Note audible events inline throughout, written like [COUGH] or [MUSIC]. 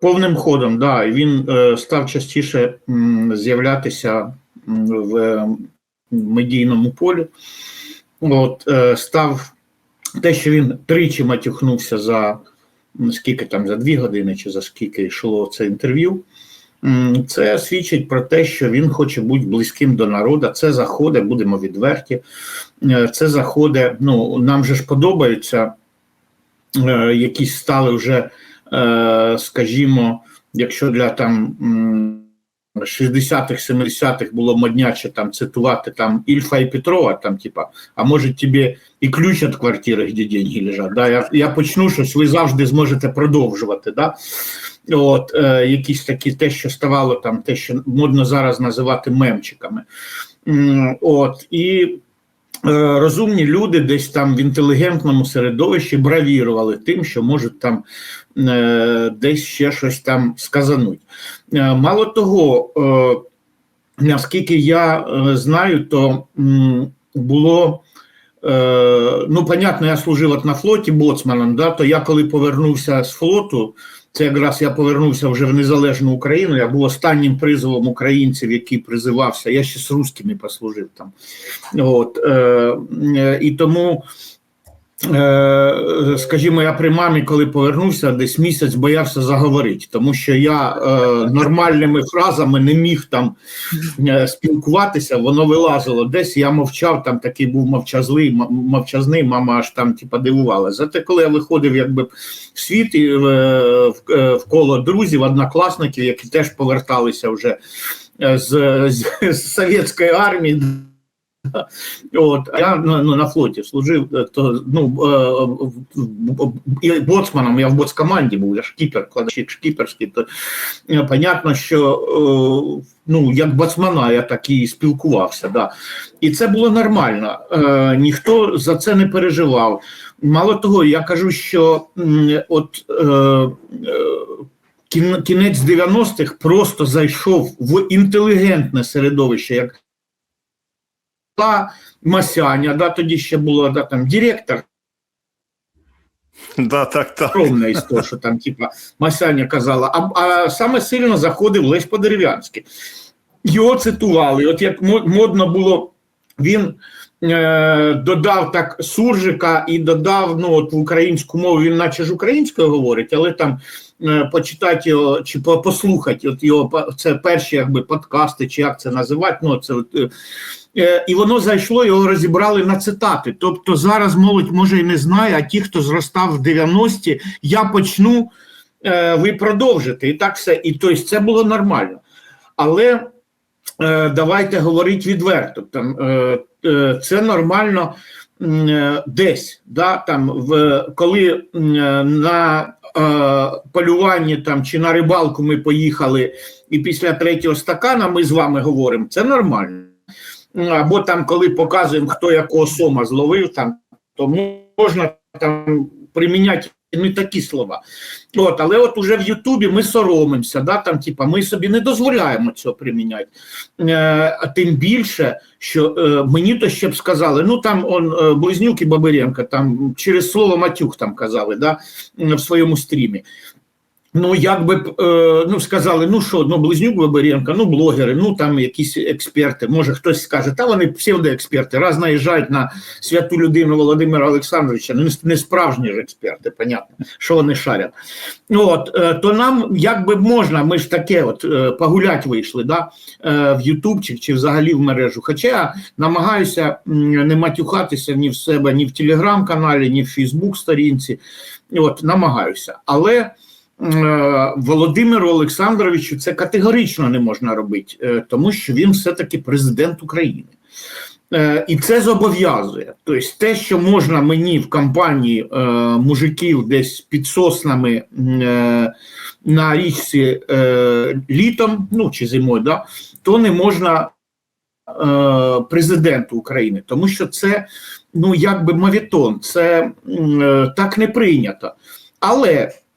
Повним ходом, да. Він е, став частіше з'являтися в е, медійному полі. От, е, став те, що він тричі матюхнувся за скільки там, за дві години чи за скільки йшло це інтерв'ю. Це свідчить про те, що він хоче бути близьким до народу. Це заходи, будемо відверті. Е, Це заходи. Ну, нам же ж подобаються е, якісь стали вже, скажімо, якщо для там 60-х, 70-х було модняче там цитувати там Ільфа і Петрова, там, типа, а може тобі і ключ від квартири, де деньги лежать. Да? Я, я почну щось, ви завжди зможете продовжувати. Да? От, е, якісь такі те, що ставало там, те, що модно зараз називати мемчиками. От, і е, розумні люди десь там в інтелігентному середовищі бравірували тим, що можуть там е, десь ще щось там сказануть. Е, мало того, е, наскільки я е, знаю, то було. Е, ну, понятно, я служив на флоті боцманом, да, то я коли повернувся з флоту, це якраз я повернувся вже в незалежну Україну. Я був останнім призовом українців, який призивався. Я ще з русскими послужив там. От, е, е, і тому, скажімо, я при мамі, коли повернувся, десь місяць боявся заговорити, тому що я е, нормальними фразами не міг там е, спілкуватися, воно вилазило десь. Я мовчав, там такий був мовчазний, мовчазний, мама аж там типа дивувала. Зате, коли я виходив якби в світ і в, в, е, коло друзів, однокласників, які теж поверталися вже е, з, з, з совєтської армії. [LAUGHS] От, а я ну, на флоті служив, е, то ну е, і боцманом, я в боцкоманді був, я шкіпер, кладачик шкіперський, то е, понятно, що е, ну, як боцмана я так і спілкувався. Да. І це було нормально. Е, ніхто за це не переживав. Мало того, я кажу, що от е, е, кін- кінець 90-х просто зайшов в інтелігентне середовище, як Масяня, да, тоді ще було да, там директор Да, так, так. із того, що там, типа, Масяня казала, а, а саме сильно заходив Лесь Подерев'янський. Його цитували. От як модно було, він е, додав так суржика і додав ну, от в українську мову, він наче ж українською говорить, але там е, почитати його чи послухати, от його це перші якби подкасти, чи як це називати. Ну, це, от, е, і воно зайшло, його розібрали на цитати. Тобто зараз молодь може і не знає, а ті, хто зростав в 90-ті, я почну, е, ви продовжите. І так все. І тобто це було нормально. Але давайте говорити відверто. Там, це нормально е, десь, да, там, в, коли е, на е, полюванні там, чи на рибалку ми поїхали, і після третього стакана ми з вами говоримо, це нормально. Або там, коли показуємо, хто якого сома зловив, там то можна там приміняти не такі слова. От, але от уже в Ютубі ми соромимося, да, там, типа, ми собі не дозволяємо цього приміняти. Е, а тим більше, що е, мені то ще б сказали, ну там он е, Близнюк і Бабиренко там через слово матюк там казали да, в своєму стрімі. Ну, як би е, ну, сказали, ну що, ну, Близнюк Бабаренко, ну, блогери, ну, там якісь експерти, може хтось скаже, та вони псевдоексперти, раз наїжджають на святу людину Володимира Олександровича, ну, не- справжні ж експерти, понятно, що вони шарять. От, е, то нам, як би можна, ми ж таке от е, погулять вийшли, да, в Ютубчик чи взагалі в мережу, хоча я намагаюся не матюхатися ні в себе, ні в Телеграм-каналі, ні в Фейсбук-сторінці, от, намагаюся, але Володимиру Олександровичу це категорично не можна робити, е, тому що він все-таки президент України. Е, І це зобов'язує. Тобто, те, що можна мені в компанії е, мужиків десь під соснами е, на річці е, літом, ну чи зимою, да, то не можна е, президенту України, тому що це ну якби мавітон, це е, так не прийнято. Але Е,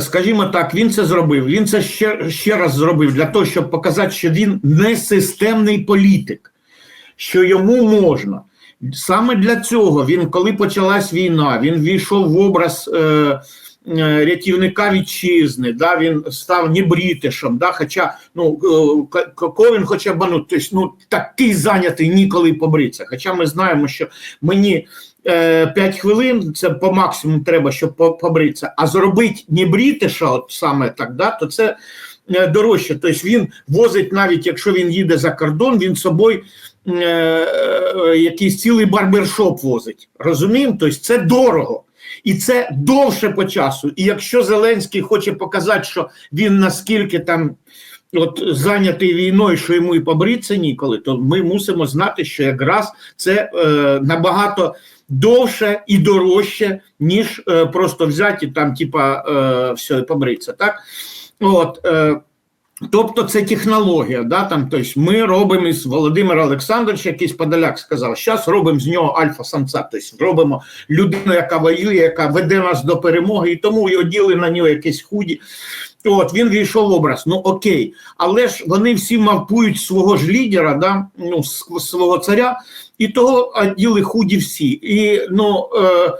скажімо так, він це зробив. Він це ще, ще раз зробив для того, щоб показати, що він не системний політик, що йому можна. Саме для цього він, коли почалась війна, він війшов в образ е, е, рятівника вітчизни, да, він став небрітишем, да, хоча ну, е, к- кого він хоче банути, тобто, ну, такий зайнятий ніколи побритися. Хоча ми знаємо, що мені е, 5 хвилин це по максимуму треба, щоб по- побритися, а зробити небрітиша, от саме так, да, то це е, дорожче. Тобто він возить, навіть якщо він їде за кордон, він з собою е, е, якийсь цілий барбершоп возить. Розуміємо? Тобто це дорого. І це довше по часу. І якщо Зеленський хоче показати, що він наскільки там от зайнятий війною, що йому і побритися ніколи, то ми мусимо знати, що якраз це е, набагато довше і дорожче, ніж е, просто взяти там, типа, е, все, і побритися. Так? От, е, Тобто це технологія, да, там, тобто ми робимо із Володимира Олександровича, якийсь Подоляк сказав, зараз робимо з нього альфа-самця, тобто робимо людину, яка воює, яка веде нас до перемоги, і тому і оділи на нього якісь худі. От він війшов в образ. Ну окей, але ж вони всі мавпують свого ж лідера, да, ну, свого царя, і того оділи худі всі. І ну. Е,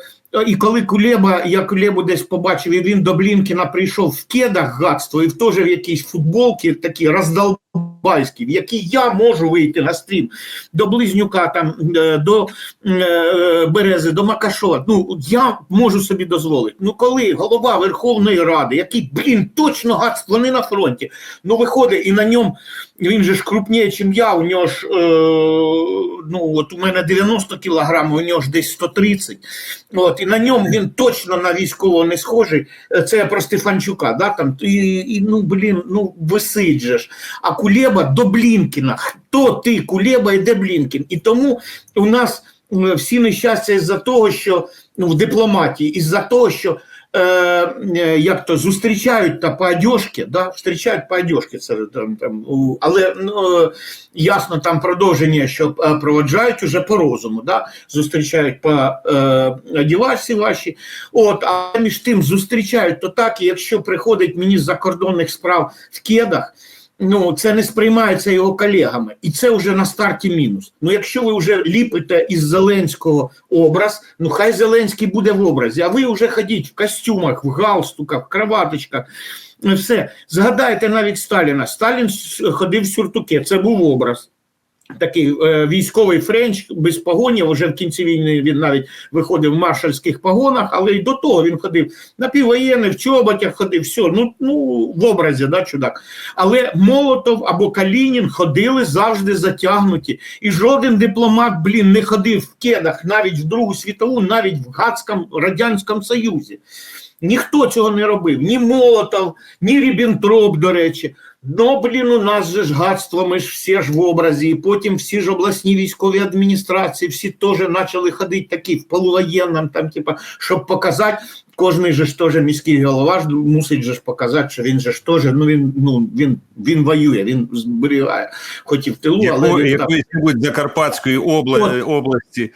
і коли Кулеба, я Кулебу десь побачив, і він до Блінкіна прийшов в кедах гадство, і в теж в якійсь футболці такі роздолбайські, в якій я можу вийти на стрім до Близнюка, там, е, до е, Берези, до Макашова. Ну, я можу собі дозволити. Ну, коли голова Верховної Ради, який, блін, точно гадство, вони на фронті, ну, виходить і на ньому, він же ж крупніше, ніж я, у нього ж, е, ну, от у мене 90 кілограмів, у нього ж десь 130. От, і на ньому він точно на військового не схожий. Це я про Стефанчука, да, там, і, і ну, блін, ну, висить. А Кулеба до Блінкіна. Хто ти, Кулеба, і де Блінкін? І тому у нас е, всі нещастя із-за того, що ну, в дипломатії, із-за того, що е, е, як то зустрічають та по одежці, да, зустрічають по одежці, це там, там, у- але ну, е, ясно, там продовження, що проводжають уже по розуму, да, зустрічають по е, одівачці ваші, от, а між тим зустрічають то так, якщо приходить міністр закордонних справ в кедах, ну це не сприймається його колегами, і це вже на старті мінус. Ну, якщо ви вже ліпите із Зеленського образ, ну хай Зеленський буде в образі, а ви вже ходіть в костюмах, в галстуках, в краваточках. ну, Все, згадайте навіть Сталіна. Сталін ходив в сюртуке, це був образ. Такий е, військовий френч без погонів. Вже в кінці війни він навіть виходив в маршальських погонах, але й до того він ходив на напіввоєнний, в чоботях ходив, все, ну, ну в образі, да, чудак. Але Молотов або Калінін ходили завжди затягнуті. І жоден дипломат, блін, не ходив в кедах навіть в Другу світову, навіть в Гацькому Радянському Союзі. Ніхто цього не робив, ні Молотов, ні Ріббентроп, до речі. Ну, блін, у нас же ж гадство, ми ж всі ж в образі, і потім всі ж обласні військові адміністрації, всі теж почали ходити такі в полувоєнному, там, типа, щоб показати, кожний же ж теж міський голова ж мусить же ж показати, що він же ж теж, ну він, ну, він, він воює, він зберігає, хоч і в тилу, але Якої, він там. якоїсь Закарпатської обла... області.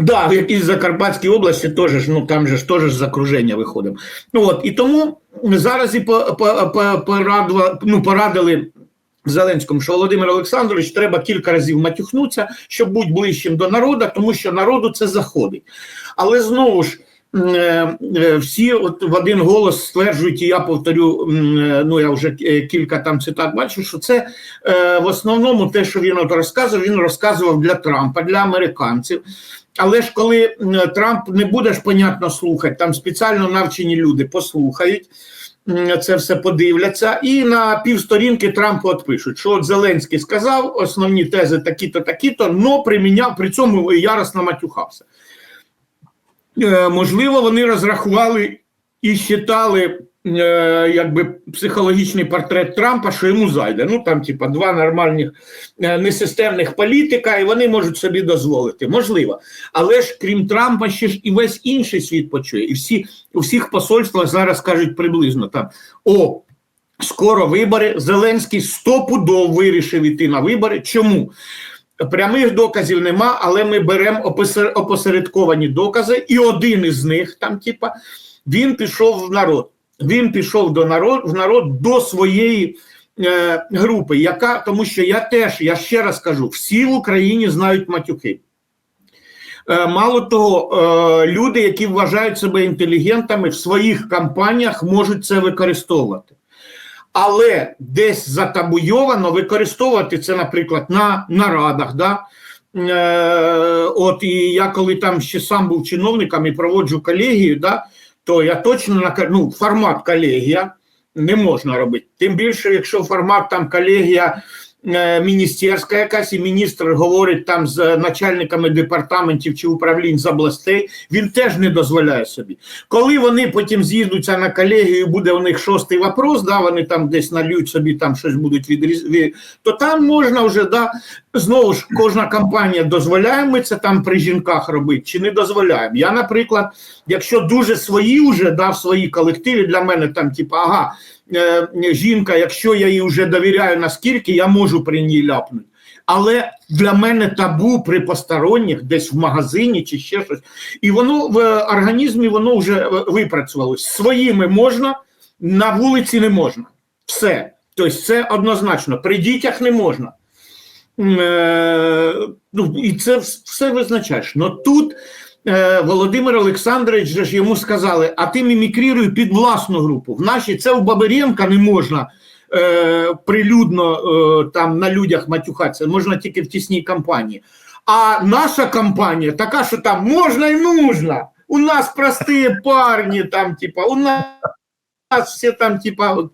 Да, в якійсь Закарпатській області теж ну там же ж теж з окруження виходимо. Ну от і тому зараз і по, по, ну, порадили Зеленському, що Володимир Олександрович треба кілька разів матюхнутися, щоб бути ближчим до народу, тому що народу це заходить. Але знову ж. е, е, Всі от в один голос стверджують, і я повторю, е, ну я вже кілька там цитат бачу, що це в основному те, що він от розказував, він розказував для Трампа, для американців. Але ж коли Трамп не буде ж, понятно, слухати, там спеціально навчені люди послухають, це все подивляться, і на півсторінки Трампу от пишуть, що от Зеленський сказав основні тези такі-то, такі-то, но приміняв, при цьому яростно матюхався. Е, можливо, вони розрахували і е, якби психологічний портрет Трампа, що йому зайде. Ну там, типа, два нормальних е, несистемних політика, і вони можуть собі дозволити. Можливо. Але ж крім Трампа, ще ж і весь інший світ почує. І всі у всіх посольствах зараз кажуть приблизно там: о, скоро вибори. Зеленський стопудов вирішив іти на вибори. Чому? Прямих доказів нема, але ми беремо опосередковані докази, і один із них, там, типа, він пішов в народ. Він пішов до народ, в народ до своєї е, групи, яка, тому що я теж, я ще раз кажу, всі в Україні знають матюки. Е, Мало того, е, люди, які вважають себе інтелігентами, в своїх кампаніях можуть це використовувати. Але десь затабуйовано використовувати це, наприклад, на нарадах. Да? Е, от і я коли там ще сам був чиновником і проводжу колегію, да, то я точно ну, формат колегія не можна робити. Тим більше, якщо формат там колегія е, міністерська якась, і міністр говорить там з начальниками департаментів чи управлінь з областей, він теж не дозволяє собі. Коли вони потім з'їдуться на колегію, буде у них шостий вопрос, да, вони там десь нальють собі там щось будуть відрізати, то там можна вже да, знову ж кожна компанія дозволяє ми це там при жінках робити чи не дозволяємо. Я, наприклад, якщо дуже свої вже да, в своїй колективі для мене там, типу, ага, е, жінка, якщо я їй вже довіряю наскільки, я можу при ній ляпнути. Але для мене табу при посторонніх, десь в магазині чи ще щось. І воно в організмі воно вже е, випрацювалось. Своїми можна, на вулиці не можна. Все. Тобто це однозначно. При дітях не можна. Е, ну, і це все визначаєш. Но тут е, Володимир Олександрович же ж йому сказали, а ти мімікріруй під власну групу. В нашій це у Бабиренка не можна е, прилюдно е, там на людях матюхатися, можна тільки в тісній компанії. А наша компанія така, що там можна і нужно. У нас прості парні, там, типа, у нас нас все там, типа,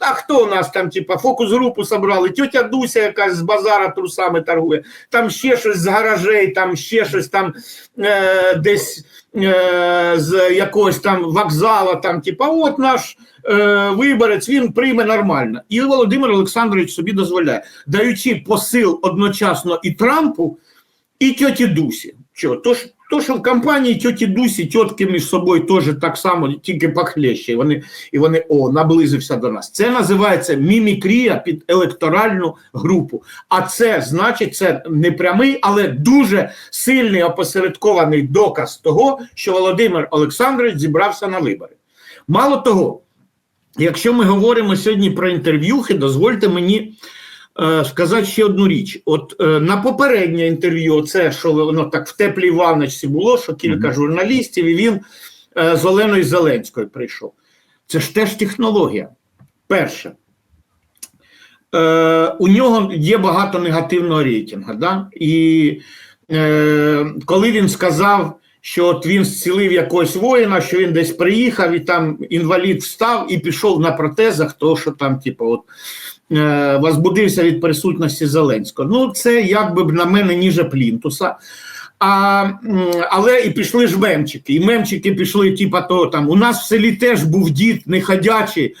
а хто у нас там, типа, фокус-групу собрали, тетя Дуся якась з базара трусами торгує, там ще щось з гаражей, там ще щось там е, десь е, з якогось там вокзала, там, типа, от наш е, виборець, він прийме нормально. І Володимир Олександрович собі дозволяє, даючи посил одночасно і Трампу, і тьоті Дусі. Що? То, ж- то, що в компанії тьоті Дусі, тітки між собою теж так само, тільки похлеще. І вони, і вони о, наблизився до нас. Це називається мімікрія під електоральну групу. А це значить, це не прямий, але дуже сильний опосередкований доказ того, що Володимир Олександрович зібрався на вибори. Мало того, якщо ми говоримо сьогодні про інтерв'юхи, дозвольте мені сказати ще одну річ. От е, на попереднє інтерв'ю, це що воно так в теплій ванночці було, що кілька Мгм. журналістів, і він е, з Оленою Зеленською прийшов. Це ж теж технологія. Перше. Е, у нього є багато негативного рейтингу. Да? І е, коли він сказав, що от він зцілив якогось воїна, що він десь приїхав і там інвалід встав і пішов на протезах, то що там, типу, от, е, возбудився від присутності Зеленського. Ну, це якби на мене ніже плінтуса. А, але і пішли ж мемчики. І мемчики пішли, типа то там. У нас в селі теж був дід неходячий,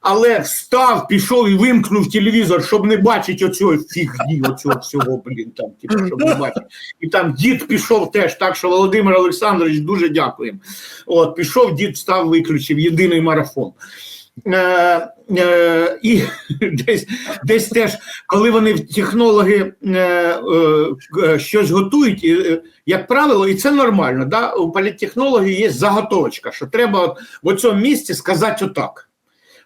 але встав, пішов і вимкнув телевізор, щоб не бачити оцього фігні, оцього всього, блін, там, типу, щоб не бачити. І там дід пішов теж, так що Володимир Олександрович дуже дякуємо. От, пішов, дід встав, виключив єдиний марафон. Е, е, і [LAUGHS] десь, десь теж, коли вони технологи е, е, щось готують, і, е, як правило, і це нормально. Да? У політтехнології є заготовочка, що треба в цьому місці сказати отак.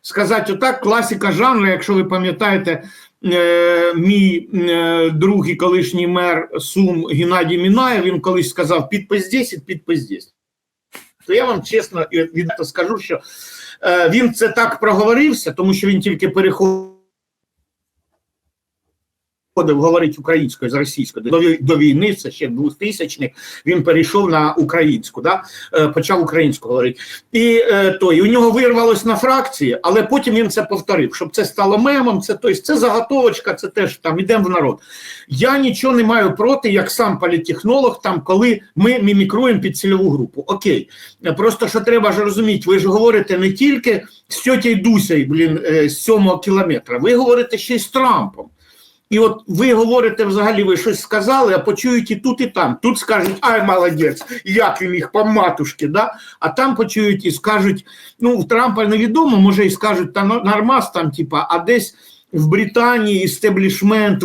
Сказати отак, класика жанру, якщо ви пам'ятаєте, е, мій е, друг і колишній мер Сум Геннадій Мінаєв, він колись сказав підпис 10, підпис 10. То я вам чесно відверто скажу, що він це так проговорився, тому що він тільки переходив говорити українською з російською до, до війни, це ще 2000-х, він перейшов на українську, да? е, почав українську говорити. І е, то, і у нього вирвалось на фракції, але потім він це повторив, щоб це стало мемом, це, тобто, це заготовочка, це теж там ідемо в народ. Я нічого не маю проти, як сам політтехнолог, там, коли ми мімікруємо під цільову групу. Окей. Просто що треба ж розуміти, ви ж говорите не тільки з тьотєю Дусею, блін, е, з сьомого кілометра, ви говорите ще й з Трампом. І от ви говорите, взагалі, ви щось сказали, а почують тут, і там. Тут скажуть, ай, молодець, як він їх по матушки, да? а там почують і скажуть, ну, в Трампа невідомо, може, і скажуть, та нормас там, типа, а десь в Британії істеблішмент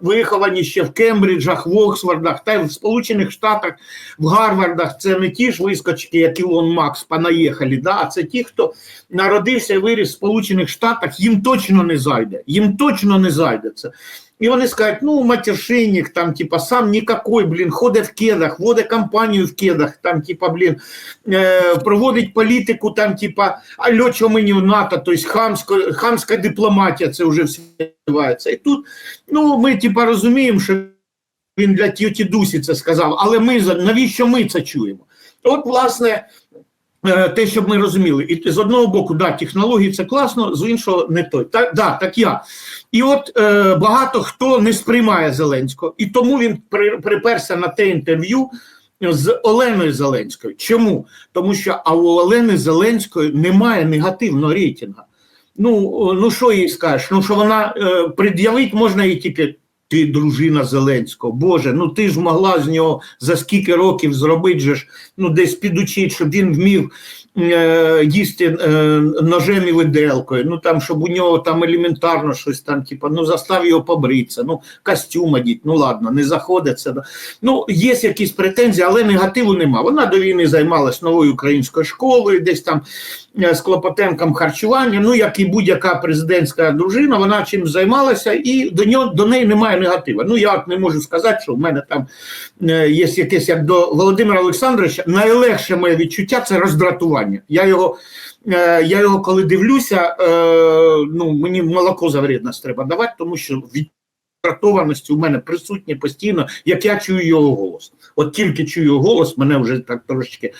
виховані ще в Кембриджах, в Оксфордах, та й в Сполучених Штатах, в Гарвардах. Це не ті ж вискочки, як Ілон Макс, понаїхали, да? а це ті, хто народився і виріс в Сполучених Штатах, їм точно не зайде. Їм точно не зайде це. І вони скажуть, ну, матершинник, там, типа, сам никакой, блін, ходить в кедах, водить компанію в кедах, там, типа, блін, е, проводить політику, там, типа, а льочо мені в НАТО, тобто хамсько, хамська дипломатія, це вже все називається. І тут, ну, ми, типа, розуміємо, що він для тіті Дусі це сказав, але ми, навіщо ми це чуємо? От, власне, те, щоб ми розуміли, і з одного боку, да, технології це класно, з іншого не той. Так, да, так я. І от е, багато хто не сприймає Зеленського, і тому він при, приперся на те інтерв'ю з Оленою Зеленською. Чому? Тому що а у Олени Зеленської немає негативного рейтингу. Ну, ну що їй скажеш? Ну що вона е, пред'явить можна їй тільки. Ти дружина Зеленського, Боже, ну ти ж могла з нього за скільки років зробити же ж, ну десь підучити, щоб він вмів е, їсти е, ножем і виделкою, ну там, щоб у нього там елементарно щось там, типу, ну застав його побритися, ну костюм одіть, ну ладно, не заходить це. Ну, є якісь претензії, але негативу нема. Вона до війни займалась новою українською школою, десь там з Клопотенком харчування, ну як і будь-яка президентська дружина, вона чим займалася, і до нього до неї немає негативу. Ну я не можу сказати, що в мене там е, є якесь як до Володимира Олександровича. Найлегше моє відчуття це роздратування. Я його, е, я його коли дивлюся, е, ну мені молоко за вредність треба давати, тому що від роздратованості у мене присутнє постійно, як я чую його голос. От тільки чую голос, мене вже так трошечки.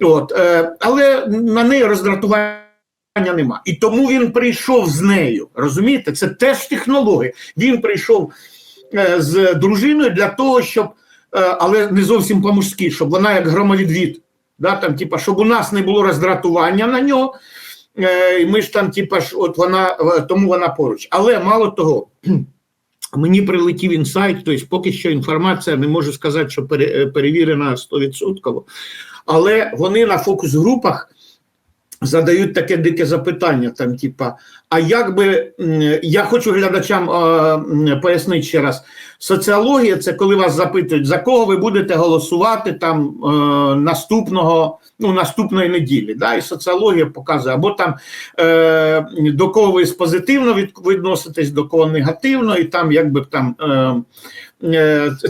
От, е, але на неї роздратування. Нема. І тому він прийшов з нею. Розумієте, це теж технологія. Він прийшов е, з дружиною для того, щоб, е, але не зовсім по-мужськи, щоб вона як громовідвід, да, там, типа, щоб у нас не було роздратування на нього. Е, і ми ж там, типа, от вона, тому вона поруч. Але мало того, мені прилетів інсайт, тобто поки що інформація не можу сказати, що е, перевірена 100%, але вони на фокус-групах задають таке дике запитання, там, типа, а як би, я хочу глядачам е, пояснити ще раз, соціологія це коли вас запитують, за кого ви будете голосувати там е, наступного, ну, наступної неділі. Да? І соціологія показує, або там е, до кого ви позитивно від, відноситесь, до кого негативно, і там якби там. Е,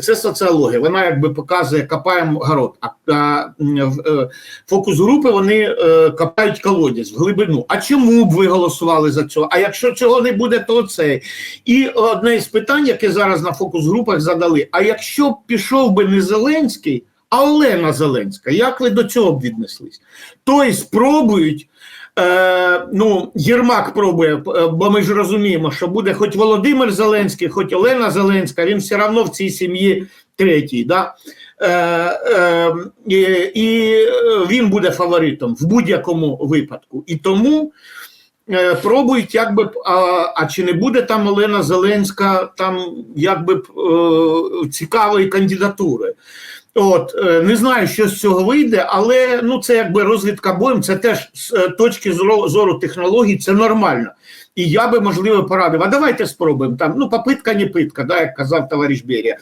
це соціологія. Вона якби показує, копаємо город. А, е, фокус групи вони е, копають колодязь в глибину. А чому б ви голосували за цього? А якщо цього не буде, то це. І одне із питань, яке зараз на фокус групах задали: а якщо б пішов би не Зеленський, а Олена Зеленська, як ви до цього б віднеслись? Тобто спробують. Е, ну, Єрмак пробує, е, бо ми ж розуміємо, що буде хоч Володимир Зеленський, хоч Олена Зеленська, він все одно в цій сім'ї третій. Да? Е, е, і, він буде фаворитом в будь-якому випадку. І тому е, пробують, якби а, а чи не буде там Олена Зеленська там якби е, цікавої кандидатури. От е, не знаю, що з цього вийде, але ну це якби розвідка боєм, це теж з е, точки зору, зору технологій, це нормально. І я би можливо порадив. А давайте спробуємо там. Ну, попитка не питка, да, як казав товариш Берія.